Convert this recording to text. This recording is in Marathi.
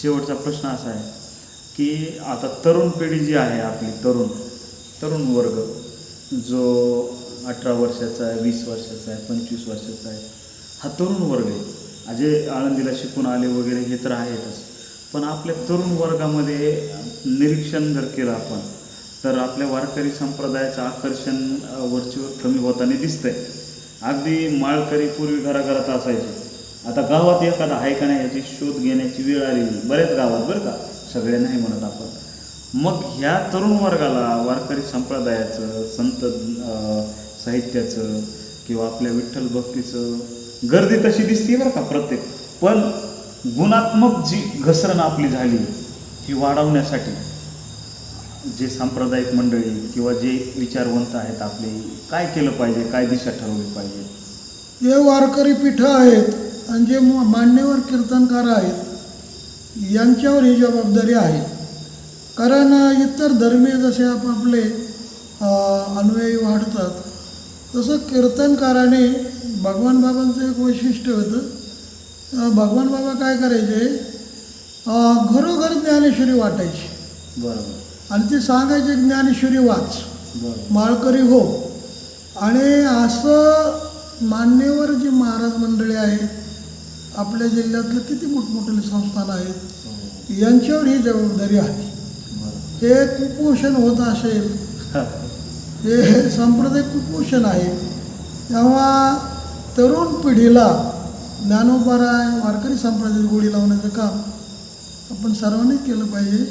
शेवटचा प्रश्न असा आहे की आता तरुण पिढी जी आहे आपली तरुण तरुण वर्ग जो अठरा वर्षाचा आहे वीस वर्षाचा आहे पंचवीस वर्षाचा आहे हा तरुण वर्ग आहे. जे आळंदीला शिकून आले वगैरे हे तर आहेतच. पण आपल्या तरुण वर्गामध्ये निरीक्षण जर केलं आपण तर आपल्या वारकरी संप्रदायाचं आकर्षण वरचीवर कमी होताना दिसतंय. अगदी माळकरी पूर्वी घराघरात असायचे. आता गावात एखादा आहे का नाही याची शोध घेण्याची वेळ आलेली बरेच गावात बरं का सगळे नाही म्हणत आपण. मग ह्या तरुण वर्गाला वारकरी संप्रदायाचं संत साहित्याचं किंवा आपल्या विठ्ठल भक्तीचं गर्दी तशी दिसते बरं का प्रत्येक. पण गुणात्मक जी घसरण आपली झाली ही वाढवण्यासाठी जे सांप्रदायिक मंडळी किंवा जे विचारवंत आहेत आपले काय केलं पाहिजे काय दिशा ठरवली पाहिजे? जे वारकरी पीठं आहेत. आणि जे म- मान्यवर कीर्तनकार आहेत. यांच्यावर ही जबाबदारी आहे. कारण इतर धर्मीय जसे आपापले अनुयायी वाढतात तसं कीर्तनकाराने भगवान बाबांचं एक वैशिष्ट्य होतं. भगवान बाबा काय करायचे? घरोघर ज्ञानेश्वरी वाटायची. बरोबर. आणि ते सांगायचे ज्ञानेश्वरी वाच. माळकरी हो. आणि असं मान्यवर जी महाराज मंडळी आहेत आपल्या जिल्ह्यातलं किती मोठमोठे संस्थान आहेत यांच्यावर ही जबाबदारी आहे. हे कुपोषण होत असेल हे सांप्रदायिक कुपोषण आहे तेव्हा तरुण पिढीला ज्ञानोपाराय वारकरी संप्रदायात गोळी लावण्याचं काम आपण सर्वांनी केलं पाहिजे.